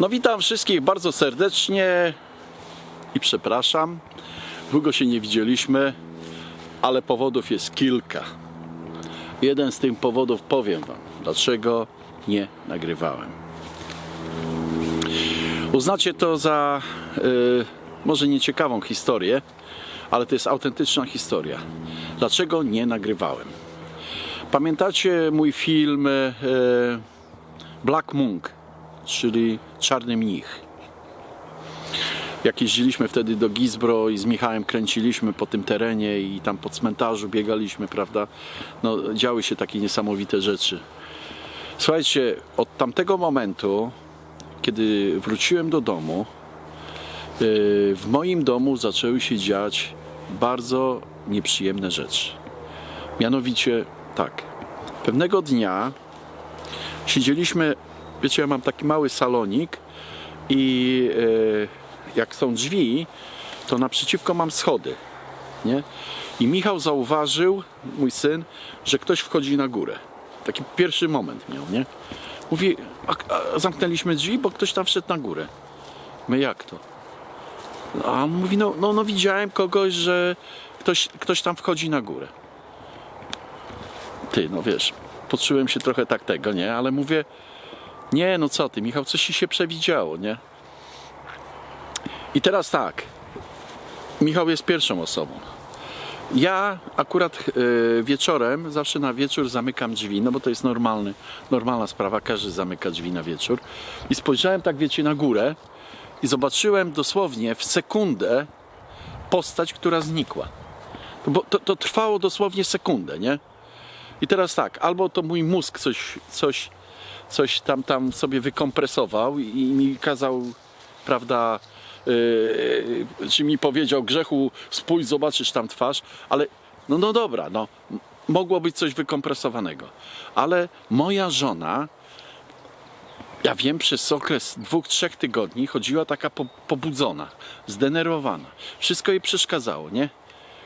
No witam wszystkich bardzo serdecznie i przepraszam. Długo się nie widzieliśmy, ale powodów jest kilka. Jeden z tych powodów powiem Wam, dlaczego nie nagrywałem. Uznacie to za y, może nieciekawą historię, ale to jest autentyczna historia. Dlaczego nie nagrywałem? Pamiętacie mój film y, Black Monk, czyli Czarny Mnich? Jak jeździliśmy wtedy do Gizbro i z Michałem kręciliśmy po tym terenie i tam po cmentarzu biegaliśmy, prawda? No, działy się takie niesamowite rzeczy. Słuchajcie, od tamtego momentu, kiedy wróciłem do domu, yy, w moim domu zaczęły się dziać bardzo nieprzyjemne rzeczy. Mianowicie tak, pewnego dnia siedzieliśmy, wiecie, ja mam taki mały salonik i e, jak są drzwi, to naprzeciwko mam schody, nie? I Michał zauważył, mój syn, że ktoś wchodzi na górę. Taki pierwszy moment miał, nie? Mówi, a, a zamknęliśmy drzwi, bo ktoś tam wszedł na górę. My jak to? A on mówi, no, no, no widziałem kogoś, że ktoś, ktoś tam wchodzi na górę. Ty, no wiesz, poczułem się trochę tak tego, nie? Ale mówię, nie, no co ty, Michał, coś ci się przewidziało, nie? I teraz tak, Michał jest pierwszą osobą. Ja akurat e, wieczorem, zawsze na wieczór zamykam drzwi, no bo to jest normalny, normalna sprawa, każdy zamyka drzwi na wieczór. I spojrzałem tak, wiecie, na górę i zobaczyłem dosłownie w sekundę postać, która znikła. Bo to, to trwało dosłownie sekundę, nie? I teraz tak, albo to mój mózg coś, coś, coś tam, tam sobie wykompresował i mi kazał, prawda, yy, czy mi powiedział grzechu, spójrz, zobaczysz tam twarz, ale no, no dobra, no, mogło być coś wykompresowanego. Ale moja żona, ja wiem, przez okres dwóch, trzech tygodni chodziła taka po, pobudzona, zdenerwowana. Wszystko jej przeszkadzało, nie?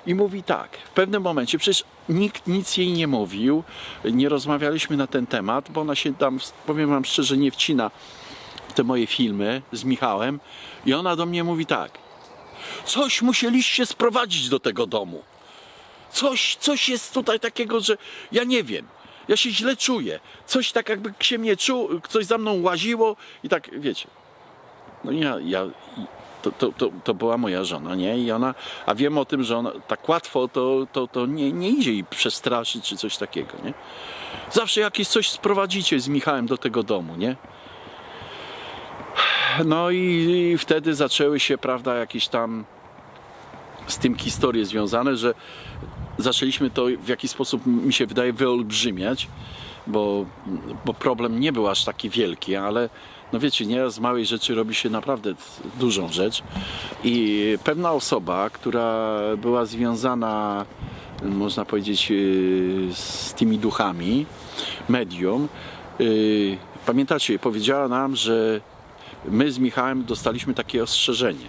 I mówi tak, w pewnym momencie, przecież nikt nic jej nie mówił, nie rozmawialiśmy na ten temat, bo ona się tam, powiem wam szczerze, nie wcina w te moje filmy z Michałem i ona do mnie mówi tak, coś musieliście sprowadzić do tego domu. Coś, coś jest tutaj takiego, że ja nie wiem. Ja się źle czuję. Coś tak jakby się mnie czuł, coś za mną łaziło i tak, wiecie. No ja, ja to, to, to, to była moja żona, nie? I ona, a wiem o tym, że ona tak łatwo to, to, to nie, nie idzie jej przestraszyć czy coś takiego, nie? Zawsze jakieś coś sprowadzicie z Michałem do tego domu, nie? No i, i wtedy zaczęły się, prawda, jakieś tam z tym historie związane, że zaczęliśmy to w jakiś sposób, mi się wydaje, wyolbrzymiać, bo, bo problem nie był aż taki wielki, ale no wiecie, nieraz z małej rzeczy robi się naprawdę dużą rzecz i pewna osoba, która była związana, można powiedzieć, yy, z tymi duchami, medium, yy, pamiętacie, powiedziała nam, że my z Michałem dostaliśmy takie ostrzeżenie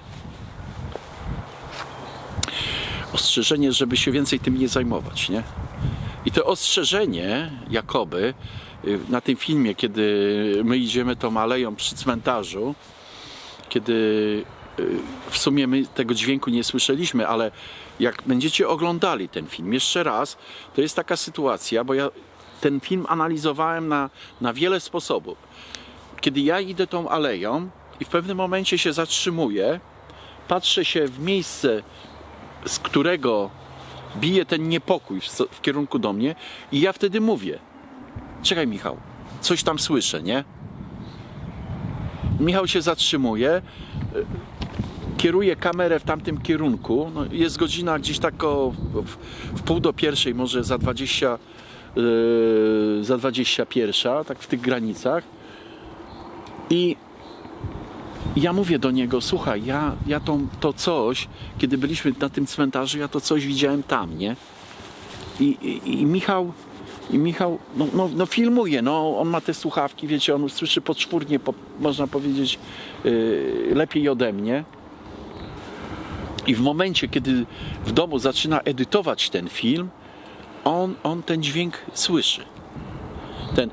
ostrzeżenie, żeby się więcej tym nie zajmować, nie? I to ostrzeżenie, jakoby, y, na tym filmie, kiedy my idziemy tą aleją przy cmentarzu, kiedy y, w sumie my tego dźwięku nie słyszeliśmy, ale jak będziecie oglądali ten film jeszcze raz, to jest taka sytuacja, bo ja ten film analizowałem na, na wiele sposobów. Kiedy ja idę tą aleją i w pewnym momencie się zatrzymuję, patrzę się w miejsce, z którego bije ten niepokój w, w kierunku do mnie i ja wtedy mówię czekaj Michał, coś tam słyszę, nie? Michał się zatrzymuje y, kieruje kamerę w tamtym kierunku no, jest godzina gdzieś tak o, w, w pół do pierwszej, może za 20 yy, za 21, tak w tych granicach i ja mówię do niego, słuchaj, ja, ja to, to coś, kiedy byliśmy na tym cmentarzu, ja to coś widziałem tam, nie? I, i, i Michał, i Michał no, no, no filmuje, no, on ma te słuchawki, wiecie, on słyszy podszwórnie, po, można powiedzieć, yy, lepiej ode mnie. I w momencie, kiedy w domu zaczyna edytować ten film, on, on ten dźwięk słyszy. Ten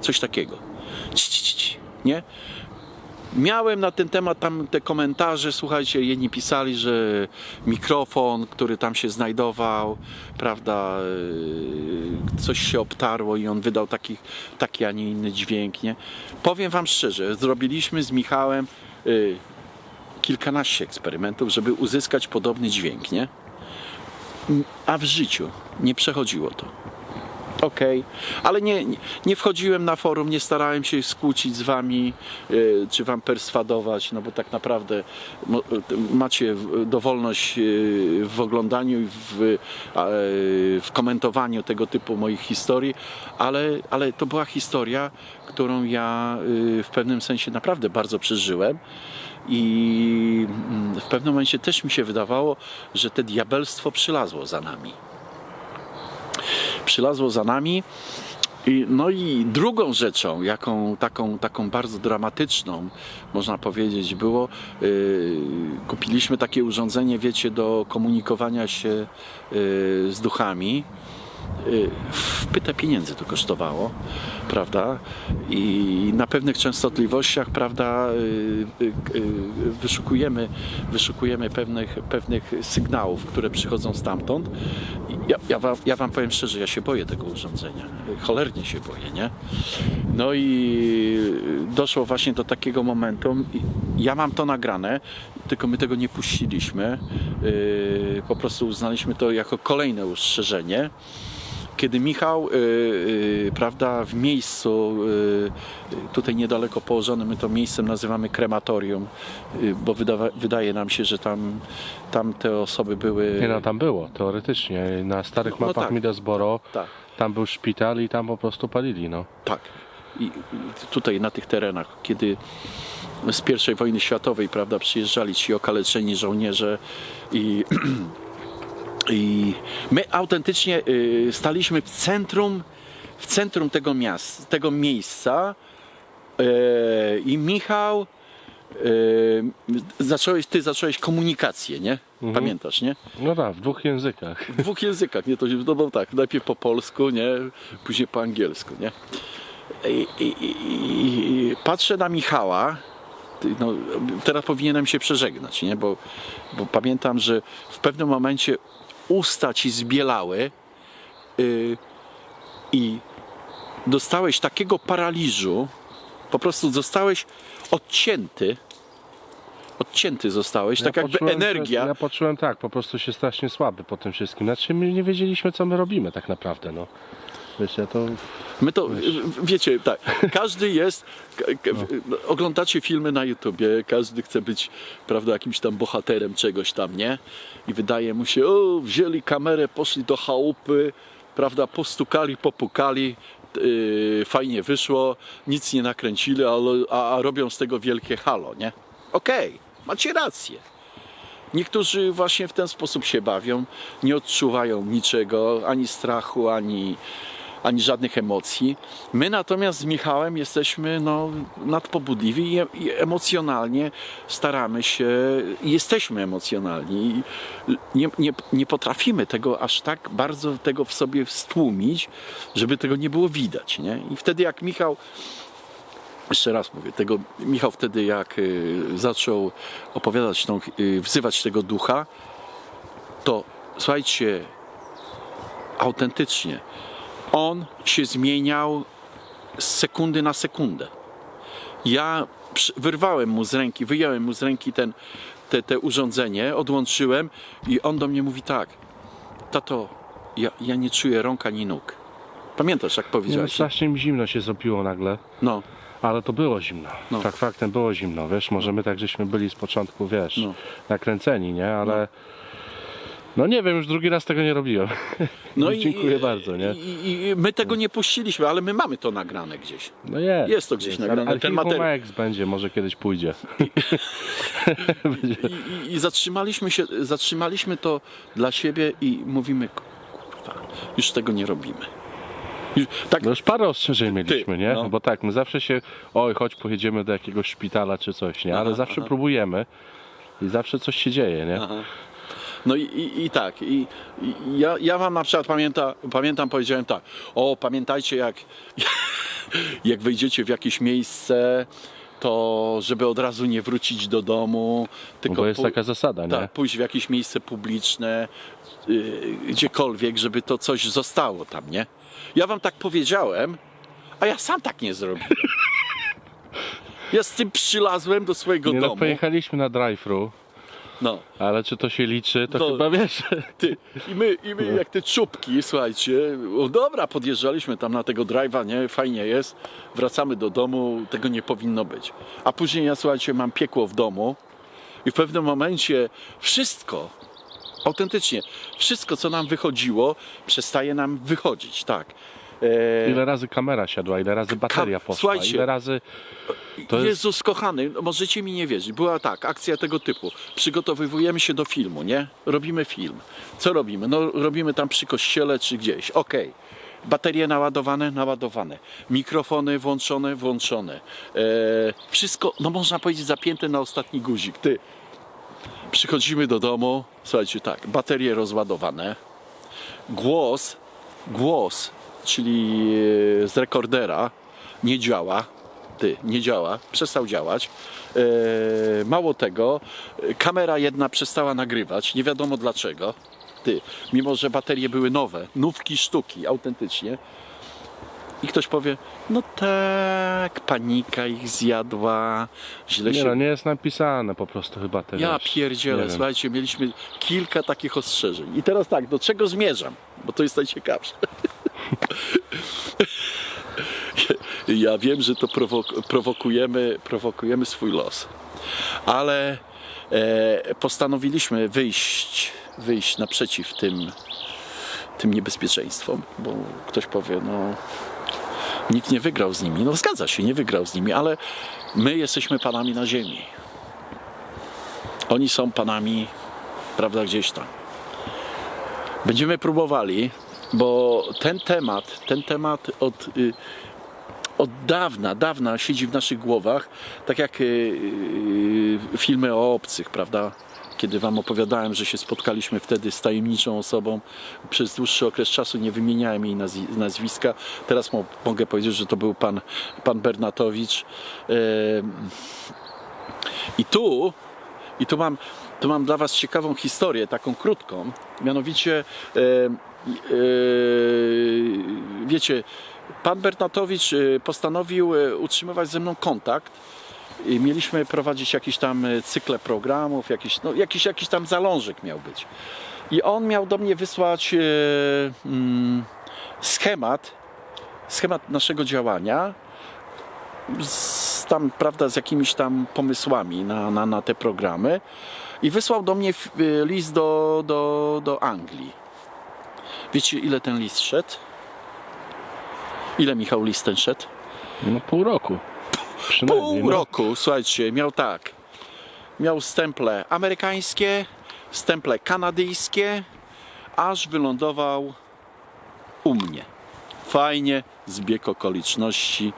coś takiego. Nie? Miałem na ten temat tam te komentarze, słuchajcie, jedni pisali, że mikrofon, który tam się znajdował, prawda, yy, coś się obtarło i on wydał taki, taki a nie inny dźwięk, nie? Powiem wam szczerze, zrobiliśmy z Michałem yy, kilkanaście eksperymentów, żeby uzyskać podobny dźwięk, nie? A w życiu nie przechodziło to. Okej, ale nie, nie, wchodziłem na forum, nie starałem się skłócić z wami, y, czy wam perswadować, no bo tak naprawdę y, macie dowolność y, w oglądaniu i w, w komentowaniu tego typu moich historii, ale, ale to była historia, którą ja w pewnym sensie naprawdę bardzo przeżyłem. I mm, w pewnym momencie też mi się wydawało, że te diabelstwo przylazło za nami przylazło za nami. I, no i drugą rzeczą, jaką taką, taką bardzo dramatyczną, można powiedzieć, było, yy, kupiliśmy takie urządzenie, wiecie, do komunikowania się yy, z duchami. Yy, w pytę pieniędzy to kosztowało, prawda? I na pewnych częstotliwościach, prawda, yy, yy, wyszukujemy, wyszukujemy pewnych, pewnych sygnałów, które przychodzą stamtąd. Ja, ja, wam, ja wam powiem szczerze, ja się boję tego urządzenia. Cholernie się boję, nie? No i doszło właśnie do takiego momentu. Ja mam to nagrane, tylko my tego nie puściliśmy. Po prostu uznaliśmy to jako kolejne ustrzeżenie kiedy Michał, y, y, prawda, w miejscu, y, tutaj niedaleko położone, my to miejscem nazywamy krematorium, bo wydawa, wydaje nam się, że tam, tam te osoby były. Nie no, tam było, teoretycznie. Na starych No mapach tak. Middlesboro Tak, tam był szpital i tam po prostu palili, no. tak. I i tutaj na tych terenach, kiedy z I wojny światowej, prawda, przyjeżdżali ci okaleczeni żołnierze i I my autentycznie y, staliśmy w centrum, w centrum tego, miast, tego miejsca y, i Michał, y, zacząłeś, ty zacząłeś komunikację, nie? Pamiętasz, nie? No tak, w dwóch językach. W dwóch językach, nie? To no bo tak, najpierw po polsku, nie? Później po angielsku, nie? I, i, i, patrzę na Michała, no, teraz powinienem się przeżegnać, nie? Bo, bo pamiętam, że w pewnym momencie usta ci zbielały y, i dostałeś takiego paraliżu, po prostu zostałeś odcięty, odcięty zostałeś, tak jakby energia. Ja poczułem tak, po prostu się strasznie słaby po tym wszystkim. Znaczy my nie wiedzieliśmy, co my robimy tak naprawdę, no. To... My to, wiecie, tak, każdy jest, ka- oglądacie filmy na YouTubie, każdy chce być, prawda, jakimś tam bohaterem czegoś tam, nie? I wydaje mu się, o, wzięli kamerę, poszli do chałupy, prawda, postukali, popukali, yy, fajnie wyszło, nic nie nakręcili, ale, a, a robią z tego wielkie halo, nie? Okej, macie rację. Niektórzy właśnie w ten sposób się bawią, nie odczuwają niczego, ani strachu, ani, ani żadnych emocji. My natomiast z Michałem jesteśmy no, nadpobudliwi i, emocjonalnie staramy się, jesteśmy emocjonalni. I nie, nie, nie potrafimy tego aż tak bardzo tego w sobie stłumić, żeby tego nie było widać. Nie? I wtedy jak Michał jeszcze raz mówię, tego Michał wtedy jak y, zaczął opowiadać tą, y, wzywać tego ducha, to słuchajcie, autentycznie, on się zmieniał z sekundy na sekundę. Ja wyrwałem mu z ręki, wyjąłem mu z ręki ten, te, te urządzenie, odłączyłem i on do mnie mówi tak, tato, ja, ja nie czuję rąk ani nóg. Pamiętasz, jak no, powiedziałeś? strasznie mi zimno się zrobiło nagle. No, Ale to było zimno. No. Tak faktem było zimno, wiesz, może my tak żeśmy byli z początku, wiesz, No. nakręceni, nie? Ale no. Nie wiem, już drugi raz tego nie robiłem. No Dziękuję bardzo, nie? I, I my tego nie puściliśmy, ale my mamy to nagrane gdzieś. No jest. Jest to gdzieś nagrane, ten Archiwum materiał. Będzie, może kiedyś pójdzie. I, i, i zatrzymaliśmy się, zatrzymaliśmy to dla siebie i mówimy, kurwa, już tego nie robimy. Już, tak, No już parę ostrzeżeń mieliśmy, nie? no. Bo tak, my zawsze się, oj, chodź pojedziemy do jakiegoś szpitala czy coś, nie? Ale Aha, zawsze aha. próbujemy i zawsze coś się dzieje, nie? Aha. No i, i, i tak, i, i ja, ja wam na przykład pamięta, pamiętam, powiedziałem tak, o pamiętajcie jak, jak wejdziecie w jakieś miejsce, to żeby od razu nie wrócić do domu, tylko Bo jest taka zasada, nie? tak, pójść w jakieś miejsce publiczne, yy, gdziekolwiek, żeby to coś zostało tam, nie? Ja wam tak powiedziałem, a ja sam tak nie zrobiłem. Ja z tym przylazłem do swojego Nie no, domu. pojechaliśmy na drive-thru, No, ale czy to się liczy, to To- chyba wiesz. ty. I my, i my jak te czubki, słuchajcie, o, dobra, podjeżdżaliśmy tam na tego drive'a, nie, fajnie jest, wracamy do domu, tego nie powinno być. A później ja, słuchajcie, mam piekło w domu i w pewnym momencie wszystko, autentycznie, wszystko, co nam wychodziło, przestaje nam wychodzić, tak. E, Ile razy kamera siadła, ile razy bateria Kam- poszła, Słuchajcie, ile razy... To jest... Jezus kochany, no możecie mi nie wierzyć. Była tak, akcja tego typu. Przygotowujemy się do filmu, nie? Robimy film. Co robimy? No robimy tam przy kościele czy gdzieś. Okej. Baterie naładowane, naładowane. Mikrofony włączone, włączone. E, wszystko, no można powiedzieć, zapięte na ostatni guzik. Ty. Przychodzimy do domu, słuchajcie, tak, baterie rozładowane. Głos, głos, czyli e, z rekordera nie działa. Ty, nie działa, przestał działać. E, mało tego, e, kamera jedna przestała nagrywać, nie wiadomo dlaczego. Ty, mimo że baterie były nowe, nówki sztuki, autentycznie. I ktoś powie, no tak, panika ich zjadła, źle Nie się no, nie jest napisane po prostu chyba te ja wiesz, pierdzielę, nie słuchajcie, mieliśmy kilka takich ostrzeżeń. I teraz tak, do czego zmierzam? Bo to jest najciekawsze. Ja wiem, że to prowok- prowokujemy, prowokujemy swój los, ale e, postanowiliśmy wyjść, wyjść naprzeciw tym, tym niebezpieczeństwom, bo ktoś powie, no nikt nie wygrał z nimi. No zgadza się, nie wygrał z nimi, ale my jesteśmy panami na ziemi. Oni są panami, prawda, gdzieś tam. Będziemy próbowali, bo ten temat, ten temat od, y, od dawna, dawna siedzi w naszych głowach, tak jak y, y, filmy o obcych, prawda? Kiedy Wam opowiadałem, że się spotkaliśmy wtedy z tajemniczą osobą, przez dłuższy okres czasu nie wymieniałem jej nazwi- nazwiska. Teraz mo- mogę powiedzieć, że to był pan, pan Bernatowicz. I tu i tu mam, tu mam dla Was ciekawą historię, taką krótką. Mianowicie, wiecie, pan Bernatowicz e, postanowił e, utrzymywać ze mną kontakt. I mieliśmy prowadzić jakieś tam cykle programów, jakiś, no, jakiś, jakiś tam zalążek miał być. I on miał do mnie wysłać mm, schemat, schemat naszego działania z, tam, prawda, z jakimiś tam pomysłami na, na, na te programy i wysłał do mnie list do, do, do Anglii. Wiecie, ile ten list szedł? Ile, Michał, list ten szedł? No pół roku. Pół no. roku, słuchajcie, miał tak. Miał stemple amerykańskie, stemple kanadyjskie, aż wylądował u mnie. Fajnie, zbieg okoliczności.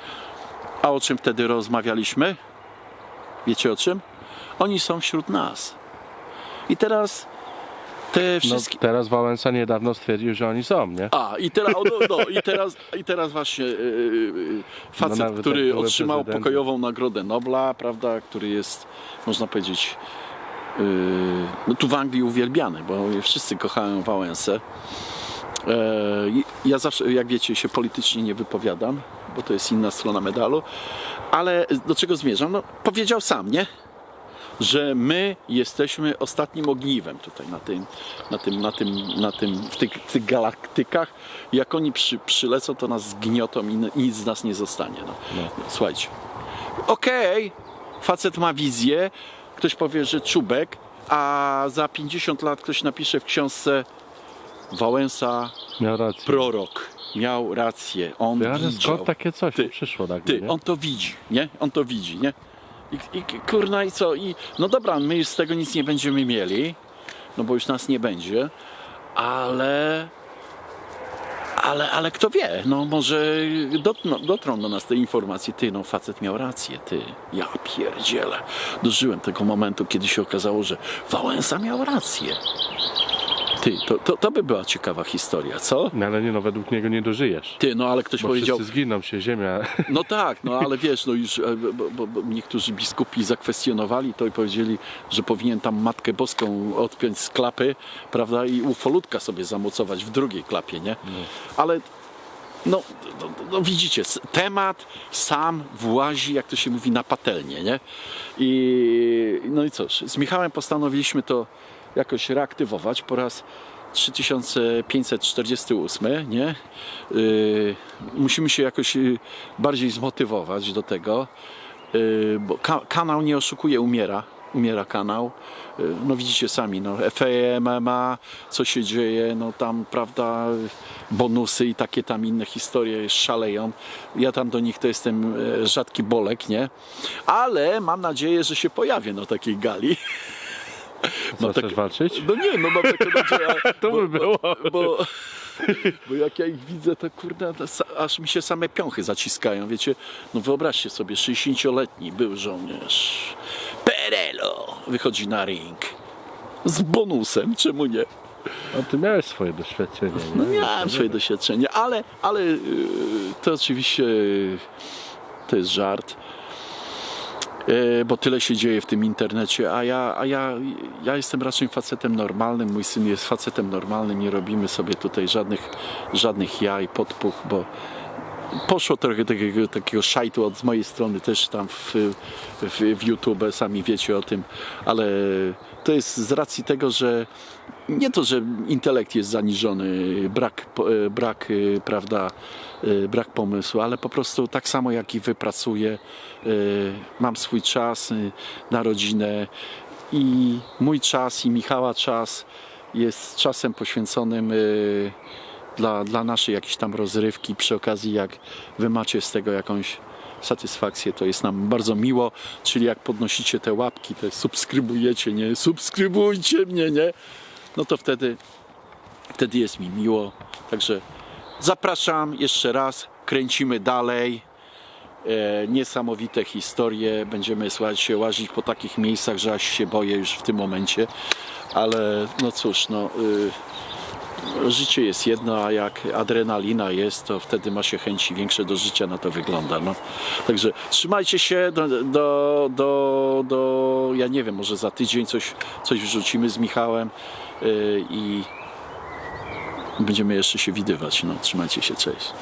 A o czym wtedy rozmawialiśmy? Wiecie o czym? Oni są wśród nas. I teraz te No, wszystkie. teraz Wałęsa niedawno stwierdził, że oni są, nie? A, i teraz, no, no, i teraz, i teraz właśnie yy, facet, No nawet który otrzymał prezydenty. pokojową Nagrodę Nobla, prawda, który jest, można powiedzieć, yy, no tu w Anglii uwielbiany, bo wszyscy kochają Wałęsę. Ja zawsze, jak wiecie, się politycznie nie wypowiadam, bo to jest inna strona medalu, ale do czego zmierzam? No, powiedział sam, nie? Że my jesteśmy ostatnim ogniwem tutaj na tym, na tym, na tym, na tym w tych, tych galaktykach. Jak oni przy, przylecą, to nas zgniotą i nic z nas nie zostanie. No. Słuchajcie. Okej, facet ma wizję, ktoś powie, że czubek, a za 50 lat ktoś napisze w książce Wałęsa Miał rację. prorok. Miał rację, on Ja, widział. takie coś Ty, przyszło nagle, Ty, nie? on to widzi, nie? On to widzi, nie? I, i kurna i co? I, no dobra, my już z tego nic nie będziemy mieli, no bo już nas nie będzie, ale... Ale, ale kto wie, no może dotną, dotrą do nas te informacje. Ty, no facet miał rację, ty. Ja pierdzielę. Dożyłem tego momentu, kiedy się okazało, że Wałęsa miał rację. Ty, to, to, to by była ciekawa historia, co? No ale nie, no według niego nie dożyjesz. Ty, no ale ktoś Bo powiedział, wszyscy zginą się, ziemia. no tak, no ale wiesz, no już e, bo, bo, bo niektórzy biskupi zakwestionowali to i powiedzieli, że powinien tam Matkę Boską odpiąć z klapy, prawda, i ufolutka sobie zamocować w drugiej klapie, nie? Ale no, no, no widzicie, temat sam włazi, jak to się mówi, na patelnię, nie? I no i cóż, z Michałem postanowiliśmy to jakoś reaktywować po raz 3548, nie? Yy, musimy się jakoś yy, bardziej zmotywować do tego, yy, bo ka- kanał nie oszukuje, umiera. Umiera kanał. Yy, No widzicie sami, no FA, MMA, co się dzieje, no tam, prawda, bonusy i takie tam inne historie szaleją. Ja tam do nich to jestem e, rzadki bolek, nie? Ale mam nadzieję, że się pojawię na takiej gali. Co, No tak- chcesz walczyć? No nie, no mam taką nadzieję, To by było. bo, bo jak ja ich widzę, to kurde, aż mi się same piąchy zaciskają, wiecie. No wyobraźcie sobie, 60-letni był żołnierz. Perelo wychodzi na ring. Z bonusem, czemu nie? No ty miałeś swoje doświadczenie, nie? No miałem swoje doświadczenie, ale, ale yy, to oczywiście yy, to jest żart. Yy, Bo tyle się dzieje w tym internecie, a ja, a ja, ja jestem raczej facetem normalnym, mój syn jest facetem normalnym, nie robimy sobie tutaj żadnych, żadnych jaj, podpuch, bo poszło trochę takiego, takiego szajtu od mojej strony też tam w, w, w YouTube, sami wiecie o tym, ale to jest z racji tego, że nie to, że intelekt jest zaniżony, brak, e, brak e, prawda, e, brak pomysłu, ale po prostu tak samo jak i wy pracuję, e, mam swój czas na rodzinę i mój czas i Michała czas jest czasem poświęconym dla, dla naszej jakiejś tam rozrywki. Przy okazji, jak wy macie z tego jakąś satysfakcję, to jest nam bardzo miło. Czyli jak podnosicie te łapki, te subskrybujecie, nie? Subskrybujcie mnie, nie? No to wtedy, wtedy jest mi miło. Także zapraszam jeszcze raz, kręcimy dalej. E, niesamowite historie. Będziemy słuchać się łazić po takich miejscach, że aż się boję już w tym momencie. Ale no cóż, no. Y, życie jest jedno, a jak adrenalina jest, to wtedy ma się chęci większe do życia, na to wygląda. No. Także trzymajcie się do, do, do, do, ja nie wiem, może za tydzień coś, coś wrzucimy z Michałem yy, i będziemy jeszcze się widywać. No, trzymajcie się, cześć.